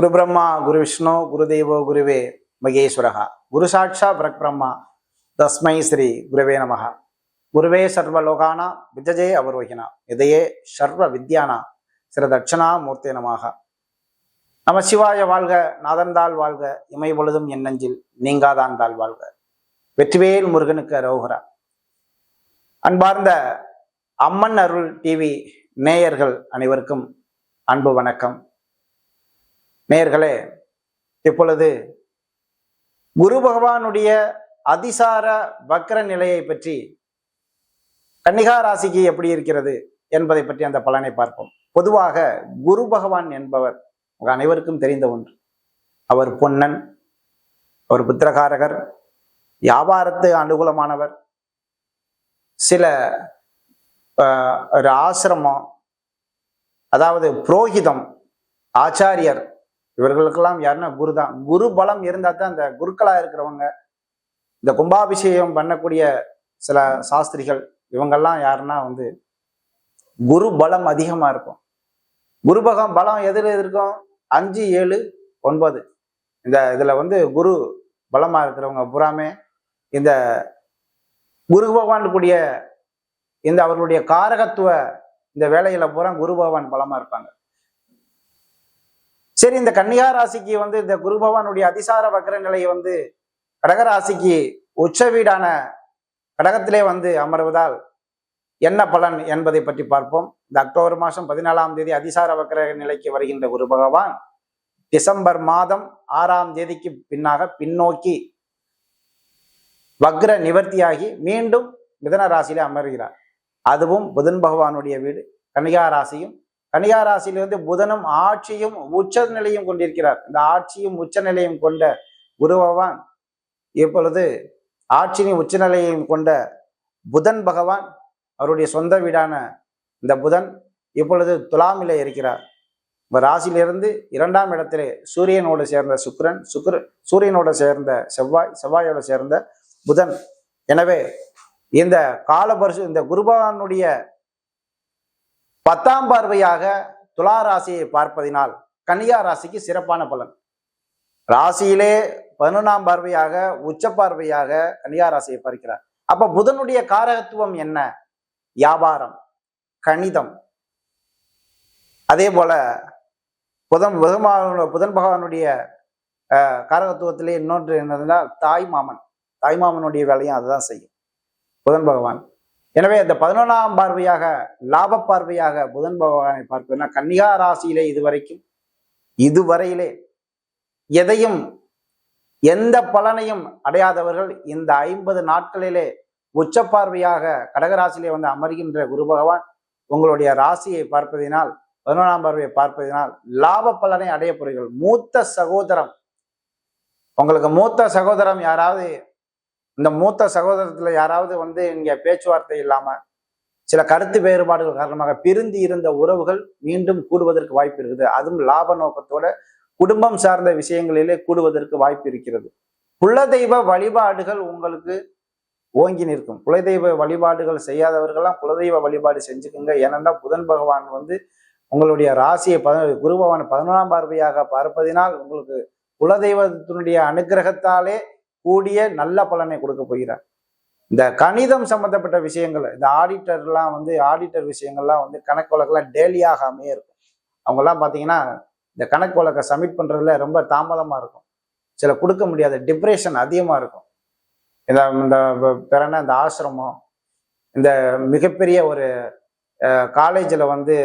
குரு பிரம்மா குரு விஷ்ணு குரு தெய்வோ குருவே மகேஸ்வரகா குரு சாட்சா பிரக்பிரம்மா தஸ்மை ஸ்ரீ குருவே நமக குருவே சர்வலோகானா விஜஜே அவரோகினா. இதையே சர்வ வித்யானா சிற தட்சணா மூர்த்தே நமாக நம சிவாய வாழ்க நாதந்தாள் வாழ்க இமை பொழுதும் என் நெஞ்சில் வாழ்க. வெற்றிவேல் முருகனுக்கு அரோகரா. அன்பார்ந்த அம்மன் அருள் டிவி நேயர்கள் அனைவருக்கும் அன்பு வணக்கம். நேர்களே இப்பொழுது குரு பகவானுடைய அதிசார வக்ர நிலையை பற்றி கன்னிகா ராசிக்கு எப்படி இருக்கிறது என்பதை பற்றி அந்த பலனை பார்ப்போம். பொதுவாக குரு பகவான் என்பவர் அனைவருக்கும் தெரிந்த ஒன்று. அவர் பொன்னன் அவர் புத்திரகாரகர் வியாபாரத்து அனுகூலமானவர் சில ஒரு ஆசிரமம் அதாவது புரோகிதம் ஆச்சாரியர் இவர்களுக்கெல்லாம் யாருன்னா குரு தான். குரு பலம் இருந்தால் தான் இந்த குருக்களாக இருக்கிறவங்க இந்த கும்பாபிஷேகம் பண்ணக்கூடிய சில சாஸ்திரிகள் இவங்கெல்லாம் யாருன்னா வந்து குரு பலம் அதிகமாக இருக்கும். குரு பகம் பலம் எதில் இருக்கும் அஞ்சு ஏழு ஒன்பது. இந்த இதில் வந்து குரு பலமாக இருக்கிறவங்க பூராமே இந்த குரு பகவான்கூடிய இந்த அவர்களுடைய காரகத்துவ இந்த வேலையில பூரா குரு பகவான் பலமாக இருப்பாங்க. சரி இந்த கன்னிகா ராசிக்கு வந்து இந்த குரு பகவானுடைய அதிசார வக்ர நிலை வந்து கடகராசிக்கு உச்ச வீடான கடகத்திலே வந்து அமர்வதால் என்ன பலன் என்பதை பற்றி பார்ப்போம். இந்த அக்டோபர் மாதம் பதினாலாம் தேதி அதிசார வக்கர நிலைக்கு வருகின்ற குரு பகவான் டிசம்பர் மாதம் ஆறாம் தேதிக்கு பின்னாக பின்னோக்கி வக்ர நிவர்த்தியாகி மீண்டும் மிதன ராசியில அமர்கிறார். அதுவும் புதன் பகவானுடைய வீடு. கன்னிகா ராசியும் கன்னிகா ராசியிலிருந்து புதனும் ஆட்சியும் உச்ச நிலையும் கொண்டிருக்கிறார். இந்த ஆட்சியும் உச்ச நிலையும் கொண்ட குரு பகவான் இப்பொழுது ஆட்சியின் உச்ச நிலையையும் கொண்ட புதன் பகவான் அவருடைய சொந்த வீடான இந்த புதன் இப்பொழுது துலாமில இருக்கிறார். இந்த ராசியிலிருந்து இரண்டாம் இடத்திலே சூரியனோடு சேர்ந்த சுக்கரன் சுக்கர சூரியனோடு சேர்ந்த செவ்வாய் செவ்வாயோடு சேர்ந்த புதன். எனவே இந்த காலபரிசு இந்த குருபகவானுடைய பத்தாம் பார்வையாக துலா ராசியை பார்ப்பதினால் கன்னியா ராசிக்கு சிறப்பான பலன். ராசியிலே பதினொன்றாம் பார்வையாக உச்ச பார்வையாக கன்னியா ராசியை பார்க்கிறார். அப்ப புதனுடைய காரகத்துவம் என்ன? வியாபாரம் கணிதம். அதே போல புதன் புதன் புதன் பகவானுடைய காரகத்துவத்திலே இன்னொன்று என்னதுன்னா தாய் மாமன். தாய் மாமனுடைய வேலையும் அதுதான் செய்யும். புதன் பகவான். எனவே இந்த பதினொன்றாம் பார்வையாக லாப பார்வையாக புதன் பகவானை பார்ப்பதுன்னா கன்னிகா ராசியிலே இதுவரைக்கும் இதுவரையிலே எதையும் எந்த பலனையும் அடையாதவர்கள் இந்த ஐம்பது நாட்களிலே உச்ச பார்வையாக கடகராசியிலே வந்து அமர்கின்ற குரு பகவான் உங்களுடைய ராசியை பார்ப்பதினால் பதினொன்றாம் பார்வையை பார்ப்பதினால் லாப பலனை அடைய போறீர்கள் மூத்த சகோதரம். உங்களுக்கு மூத்த சகோதரம் யாராவது இந்த மூத்த சகோதரத்துல யாராவது வந்து இங்க பேச்சுவார்த்தை இல்லாம சில கருத்து வேறுபாடுகள் காரணமாக பிரிந்து இருந்த உறவுகள் மீண்டும் கூடுவதற்கு வாய்ப்பு இருக்குது. அதுவும் லாப நோக்கத்தோட குடும்பம் சார்ந்த விஷயங்களிலே கூடுவதற்கு வாய்ப்பு இருக்கிறது. குலதெய்வ வழிபாடுகள் உங்களுக்கு ஓங்கி நிற்கும். குலதெய்வ வழிபாடுகள் செய்யாதவர்கள்லாம் குலதெய்வ வழிபாடு செஞ்சுக்குங்க. ஏனென்றால் புதன் பகவான் வந்து உங்களுடைய ராசியை பத குரு பகவான் பதினொன்றாம் பார்வையாக பார்ப்பதினால் உங்களுக்கு குலதெய்வத்தினுடைய அனுக்கிரகத்தாலே கூடிய நல்ல பலனை கொடுக்க போகிறார். இந்த கணிதம் சம்பந்தப்பட்ட விஷயங்கள் இந்த ஆடிட்டர்லாம் வந்து ஆடிட்டர் விஷயங்கள்லாம் வந்து கணக்கு வழக்கெல்லாம் டெய்லியாகாமே இருக்கும். அவங்கெல்லாம் பார்த்தீங்கன்னா இந்த கணக்கு வழக்கை சப்மிட் பண்ணுறதுல ரொம்ப தாமதமாக இருக்கும். சில கொடுக்க முடியாத டிப்ரெஷன் அதிகமாக இருக்கும். இந்த இந்த பிறன இந்த ஆசிரமம் இந்த மிகப்பெரிய ஒரு காலேஜில் வந்து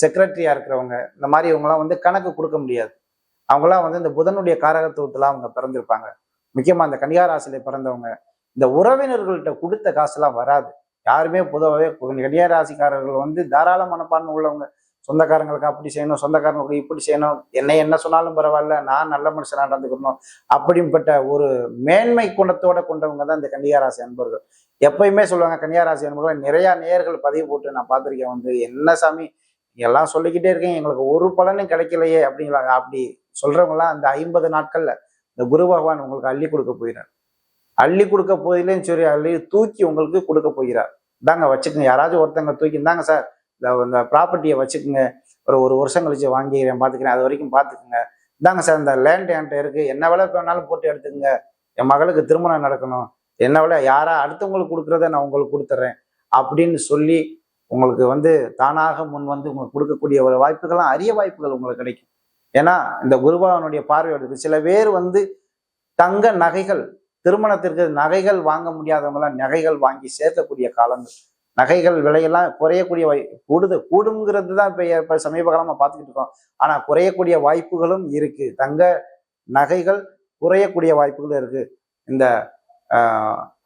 செக்ரட்டரியாக இருக்கிறவங்க இந்த மாதிரி இவங்கெல்லாம் வந்து கணக்கு கொடுக்க முடியாது. அவங்களாம் வந்து இந்த புதனுடைய காரகத்துவத்தில் அவங்க பிறந்திருப்பாங்க. முக்கியமாக அந்த கன்னியாராசியில பிறந்தவங்க இந்த உறவினர்கள்ட்ட கொடுத்த காசுலாம் வராது. யாருமே பொதுவாகவே கன்னியாராசிக்காரர்கள் வந்து தாராள மனப்பான்மை உள்ளவங்க. சொந்தக்காரங்களுக்கு அப்படி செய்யணும் சொந்தக்காரங்களுக்கு இப்படி செய்யணும் என்னை என்ன சொன்னாலும் பரவாயில்ல நான் நல்ல மனுஷனாக நடந்துக்கணும் அப்படிப்பட்ட ஒரு மேன்மை குணத்தோட கொண்டவங்க தான் இந்த கன்னியாராசி அன்பர்கள். எப்பயுமே சொல்லுவாங்க கன்னியாராசி அன்பர்கள் நிறையா நேயர்கள் பதிவு போட்டு நான் பார்த்துருக்கேன் வந்து என்ன சாமி? எல்லாம் சொல்லிக்கிட்டே இருக்கேன் எங்களுக்கு ஒரு பலனும் கிடைக்கலையே அப்படிங்கிறாங்க அப்படி சொல்றவங்களாம் அந்த ஐம்பது நாட்கள்ல இந்த குரு பகவான் உங்களுக்கு அள்ளி கொடுக்க போயிறார். அள்ளி கொடுக்க போதிலேன்னு சொல்லி அள்ளி தூக்கி உங்களுக்கு கொடுக்க போகிறார். இந்தாங்க வச்சுக்கோங்க. யாராச்சும் ஒருத்தங்க தூக்கி இந்தாங்க சார் இந்த இந்த ப்ராப்பர்ட்டியை வச்சுக்கோங்க. ஒரு ஒரு வருஷம் கழிச்சு வாங்கிக்கிறேன் பார்த்துக்கிறேன் அது வரைக்கும் பார்த்துக்குங்க இந்தாங்க சார் இந்த லேண்ட் என்கிட்ட இருக்கு. என்ன விலை வேணாலும் போட்டு எடுத்துக்கங்க. என் மகளுக்கு திருமணம் நடக்கணும். என்ன விலை? யாரா அடுத்தவங்களுக்கு கொடுக்குறத நான் உங்களுக்கு கொடுத்துட்றேன் அப்படின்னு சொல்லி உங்களுக்கு வந்து தானாக முன் வந்து உங்களுக்கு கொடுக்கக்கூடிய ஒரு வாய்ப்புகள்லாம் அரிய வாய்ப்புகள் உங்களுக்கு கிடைக்கும். ஏன்னா இந்த குருபாவனுடைய பார்வையோடு சில பேர் வந்து தங்க நகைகள் திருமணத்திற்கு நகைகள் வாங்க முடியாதவங்களாம் நகைகள் வாங்கி சேர்க்கக்கூடிய காலங்கள். நகைகள் விலையெல்லாம் குறையக்கூடிய வாய் கூடுது கூடுங்கிறது தான் இப்போ இப்போ சமீப காலமாக பார்த்துக்கிட்டு இருக்கோம். ஆனால் குறையக்கூடிய வாய்ப்புகளும் இருக்குது தங்க நகைகள் குறையக்கூடிய வாய்ப்புகளும் இருக்குது இந்த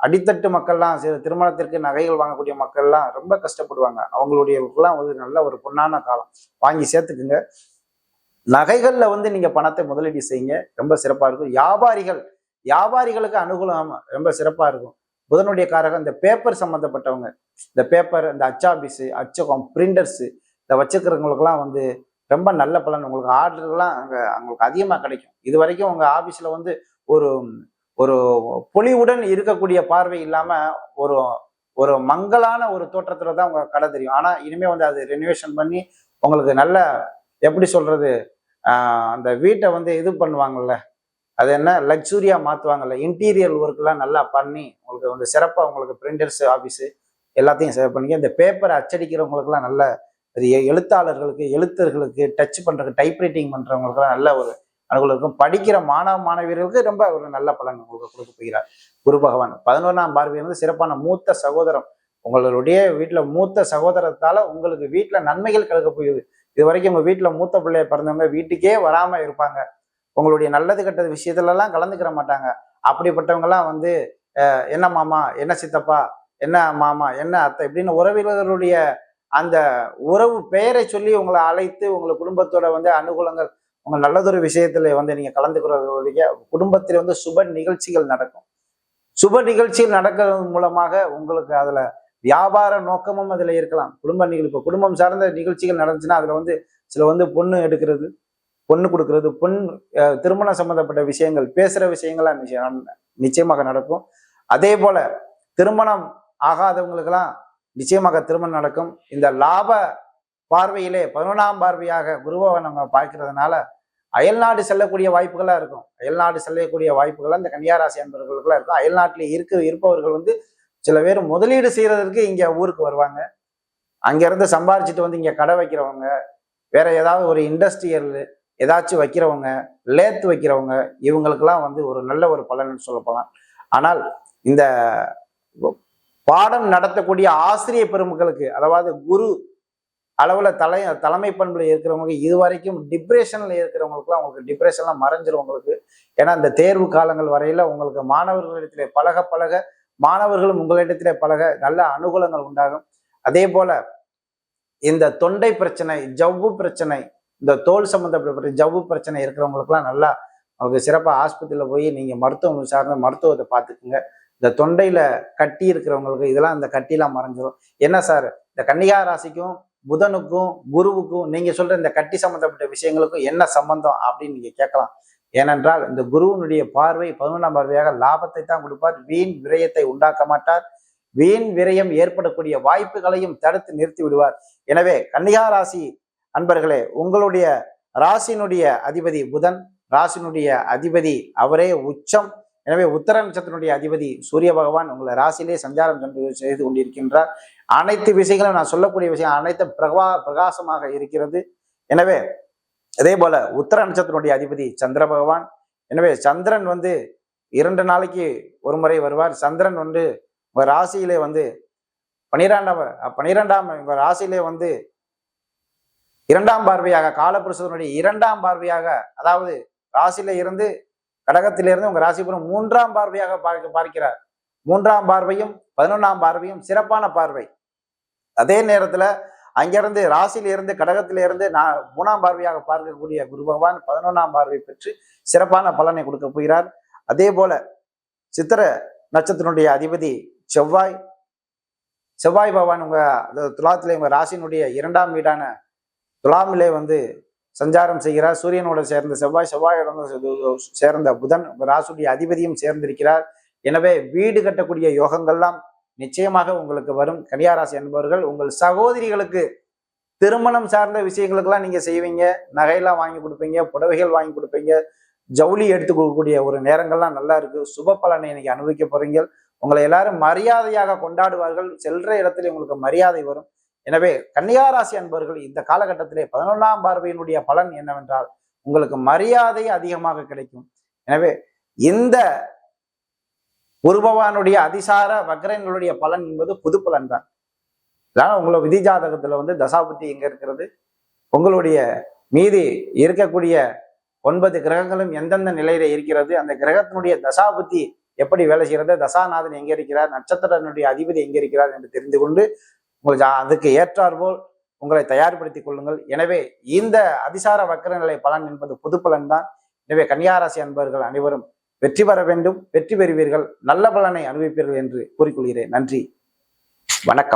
அடித்தட்டு மக்கள்லாம் சில திருமணத்திற்கு நகைகள் வாங்கக்கூடிய மக்கள்லாம் ரொம்ப கஷ்டப்படுவாங்க. அவங்களுடையலாம் ஒரு நல்ல ஒரு பொன்னான காலம். வாங்கி சேர்த்துக்குங்க. நகைகள்ல வந்து நீங்க பணத்தை முதலீடு செய்யுங்க. ரொம்ப சிறப்பா இருக்கும். வியாபாரிகள் வியாபாரிகளுக்கு அனுகூலம் ரொம்ப சிறப்பா இருக்கும். புதனுடைய காரகம் இந்த பேப்பர் சம்மந்தப்பட்டவங்க இந்த பேப்பர் இந்த அச்சாபீஸு அச்சகம் பிரிண்டர்ஸு இதை வச்சுக்கிறவங்களுக்குலாம் வந்து ரொம்ப நல்ல பலன். உங்களுக்கு ஆர்டர்லாம் அங்கே அவங்களுக்கு அதிகமாக கிடைக்கும். இது வரைக்கும் உங்கள் ஆஃபீஸில் வந்து ஒரு ஒரு பொலிவுடன் இருக்கக்கூடிய பார்வை இல்லாமல் ஒரு ஒரு மங்கலான ஒரு தோற்றத்தில் தான் உங்கள் கடை தெரியும். ஆனால் இனிமேல் வந்து அது ரெனோவேஷன் பண்ணி உங்களுக்கு நல்ல எப்படி சொல்கிறது அந்த வீட்டை வந்து இது பண்ணுவாங்கள்ல அது என்ன? லக்ஸூரியாக மாற்றுவாங்கல்ல இன்டீரியர் ஒர்க்லாம் நல்லா பண்ணி உங்களுக்கு வந்து சிறப்பாக உங்களுக்கு பிரிண்டர்ஸ் ஆஃபீஸு எல்லாத்தையும் சேவ் பண்ணி இந்த பேப்பரை அச்சடிக்கிறவங்களுக்குலாம் நல்ல அது எழுத்தாளர்களுக்கு எழுத்தர்களுக்கு டச் பண்ணுறதுக்கு டைப்ரைட்டிங் பண்ணுறவங்களுக்குலாம் நல்ல ஒரு அனுகூலம் இருக்கும். படிக்கிற மாணவ மாணவியர்களுக்கு ரொம்ப ஒரு நல்ல பலன் உங்களுக்கு கொடுக்க போகிறார். குரு பகவான் பதினொன்றாம் பார்வை வந்து சிறப்பான மூத்த சகோதரம். உங்களுடைய வீட்டில் மூத்த சகோதரத்தால் உங்களுக்கு வீட்டில் நன்மைகள் கலக்க போகுது. இது வரைக்கும் உங்கள் வீட்டில் மூத்த பிள்ளைய பிறந்தவங்க வீட்டுக்கே வராமல் இருப்பாங்க. உங்களுடைய நல்லது கெட்டது விஷயத்துலலாம் கலந்துக்கிற மாட்டாங்க. அப்படிப்பட்டவங்கலாம் வந்து என்ன மாமா? என்ன சித்தப்பா? என்ன மாமா? என்ன அத்தை? இப்படின்னு உறவினர்களுடைய அந்த உறவு பெயரை சொல்லி உங்களை அழைத்து உங்களை குடும்பத்தோட வந்து அனுகூலங்கள் உங்கள் நல்லதொரு விஷயத்துல வந்து நீங்க கலந்துக்கிறவர்களுடைய குடும்பத்தில் வந்து சுப நிகழ்ச்சிகள் நடக்கும். சுப நிகழ்ச்சிகள் நடக்கிறது மூலமாக உங்களுக்கு அதில் வியாபார நோக்கமும் அதில் இருக்கலாம். குடும்ப நிகழ்வு இப்போ குடும்பம் சார்ந்த நிகழ்ச்சிகள் நடந்துச்சுன்னா அதில் வந்து சில வந்து பொண்ணு எடுக்கிறது பொண்ணு கொடுக்கறது பொண் திருமணம் சம்மந்தப்பட்ட விஷயங்கள் பேசுகிற விஷயங்கள்லாம் நிச்சயம் நிச்சயமாக நடக்கும். அதே போல் திருமணம் ஆகாதவங்களுக்கெல்லாம் நிச்சயமாக திருமணம் நடக்கும். இந்த லாப பார்வையிலே பதினொன்றாம் பார்வையாக குருவை நம்ம பார்க்கறதுனால அயல்நாடு செல்லக்கூடிய வாய்ப்புகளாக இருக்கும். அயல்நாடு செல்லக்கூடிய வாய்ப்புகளாக இந்த கன்னியாராசி அன்பர்களுக்குலாம் இருக்கும். அயல்நாட்டில் இருக்க இருப்பவர்கள் வந்து சில பேர் முதலீடு செய்யறதுக்கு இங்க ஊருக்கு வருவாங்க. அங்கேருந்து சம்பாரிச்சிட்டு வந்து இங்க கடை வைக்கிறவங்க வேற ஏதாவது ஒரு இண்டஸ்ட்ரியல் ஏதாச்சும் வைக்கிறவங்க லேத்து வைக்கிறவங்க இவங்களுக்கெல்லாம் வந்து ஒரு நல்ல ஒரு பலன் சொல்லப்பலாம். ஆனால் இந்த பாடம் நடத்தக்கூடிய ஆசிரிய பெருமக்களுக்கு அதாவது குரு அளவில் தலை தலைமை பண்பில் இருக்கிறவங்க இது வரைக்கும் டிப்ரெஷனில் இருக்கிறவங்களுக்குலாம் உங்களுக்கு டிப்ரெஷன்லாம் மறைஞ்சிரும் உங்களுக்கு. ஏன்னா இந்த தேர்வு காலங்கள் வரையில் உங்களுக்கு மாணவர்களிடத்தில் பழக பழக மாணவர்களும் உங்களிடத்திலே பழக நல்ல அனுகூலங்கள் உண்டாகும். அதே போல இந்த தொண்டை பிரச்சனை ஜவ்வு பிரச்சனை இந்த தோல் சம்பந்தப்பட்ட ஜவ்வு பிரச்சனை இருக்கிறவங்களுக்குலாம் நல்லா அவங்க சிறப்பாக ஆஸ்பத்திரியில் போய் நீங்க மருத்துவம் சார்ந்த மருத்துவத்தை பார்த்துக்குங்க. இந்த தொண்டையில கட்டி இருக்கிறவங்களுக்கு இதெல்லாம் இந்த கட்டிலாம் மறைஞ்சிரும். என்ன சார்? இந்த கன்னிகா ராசிக்கும் புதனுக்கும் குருவுக்கும் நீங்க சொல்ற இந்த கட்டி சம்பந்தப்பட்ட விஷயங்களுக்கும் என்ன சம்பந்தம் அப்படின்னு நீங்க கேட்கலாம். ஏனென்றால் இந்த குருவினுடைய பார்வை பதினொன்றாம் பார்வையாக லாபத்தை தான் கொடுப்பார். வீண் விரயத்தை உண்டாக்க மாட்டார். வீண் விரயம் ஏற்படக்கூடிய வாய்ப்புகளையும் தடுத்து நிறுத்தி விடுவார். எனவே கன்னிகா ராசி அன்பர்களே உங்களுடைய ராசினுடைய அதிபதி புதன் ராசினுடைய அதிபதி அவரே உச்சம். எனவே உத்தர நட்சத்திரனுடைய அதிபதி சூரிய பகவான் உங்களை ராசியிலே சஞ்சாரம் சென்று செய்து கொண்டிருக்கின்றார். அனைத்து விஷயங்களும் நான் சொல்லக்கூடிய விஷயம் அனைத்து பிரகா பிரகாசமாக இருக்கிறது. எனவே அதே போல உத்தர நட்சத்திரனுடைய அதிபதி சந்திர பகவான். எனவே சந்திரன் வந்து இரண்டு நாளைக்கு ஒரு முறை வருவார். சந்திரன் வந்து உங்க ராசியிலே வந்து பனிரெண்டாம் பனிரெண்டாம் உங்க ராசியிலே வந்து இரண்டாம் பார்வையாக காலபுருஷனுடைய இரண்டாம் பார்வையாக அதாவது ராசியில இருந்து கடகத்திலிருந்து உங்க ராசிபுரம் மூன்றாம் பார்வையாக பார்க்க பார்க்கிறார். மூன்றாம் பார்வையும் பதினொன்றாம் பார்வையும் சிறப்பான பார்வை. அதே நேரத்துல அங்கிருந்து ராசியிலிருந்து கடகத்திலிருந்து இருந்து நான் மூணாம் பார்வையாக பார்க்கக்கூடிய குரு பகவான் பதினொன்றாம் பார்வை பெற்று சிறப்பான பலனை கொடுக்க போகிறார். அதே போல சித்திர நட்சத்திரனுடைய அதிபதி செவ்வாய் செவ்வாய் பகவான் உங்க துலாத்திலே உங்க ராசியினுடைய இரண்டாம் வீடான துலாமிலே வந்து சஞ்சாரம் செய்கிறார். சூரியனோட சேர்ந்த செவ்வாய் செவ்வாயோட சேர்ந்த புதன் ராசுடைய அதிபதியும் சேர்ந்திருக்கிறார். எனவே வீடு கட்டக்கூடிய யோகங்கள்லாம் நிச்சயமாக உங்களுக்கு வரும் கன்னியாராசி என்பவர்கள் உங்கள் சகோதரிகளுக்கு திருமணம் சார்ந்த விஷயங்களுக்கெல்லாம் நீங்கள் செய்வீங்க. நகையெல்லாம் வாங்கி கொடுப்பீங்க புடவைகள் வாங்கி கொடுப்பீங்க. ஜவுளி எடுத்து கொடுக்கக்கூடிய ஒரு நேரங்கள்லாம் நல்லா இருக்கு. சுப பலனை இன்னைக்கு அனுபவிக்க போறீங்க. உங்களை எல்லாரும் மரியாதையாக கொண்டாடுவார்கள். செல்ற இடத்துல உங்களுக்கு மரியாதை வரும். எனவே கன்னியாராசி அன்பர்கள் இந்த காலகட்டத்திலே பதினொன்றாம் பார்வையினுடைய பலன் என்னவென்றால் உங்களுக்கு மரியாதை அதிகமாக கிடைக்கும். எனவே இந்த குரு பகவானுடைய அதிசார வக்ரங்களுடைய பலன் என்பது புது பலன் தான் அதனால உங்களோட விதி ஜாதகத்துல வந்து தசாபுத்தி எங்க இருக்கிறது? உங்களுடைய மீதி இருக்கக்கூடிய ஒன்பது கிரகங்களும் எந்தெந்த நிலையில இருக்கிறது? அந்த கிரகத்தினுடைய தசாபுத்தி எப்படி வேலை செய்கிறது? தசாநாதன் எங்க இருக்கிறார்? நட்சத்திரனுடைய அதிபதி எங்க இருக்கிறார் என்று தெரிந்து கொண்டு உங்களுக்கு அதுக்கு ஏற்றாற்போல் உங்களை தயார்படுத்திக் கொள்ளுங்கள். எனவே இந்த அதிசார வக்கரநிலை பலன் என்பது புது பலன் தான் எனவே கன்னியாராசி அன்பர்கள் அனைவரும் வெற்றி பெற வேண்டும் வெற்றி பெறுவீர்கள் நல்ல பலனை அனுபவிப்பீர்கள் என்று கூறிக்கொள்கிறேன். நன்றி. வணக்கம்.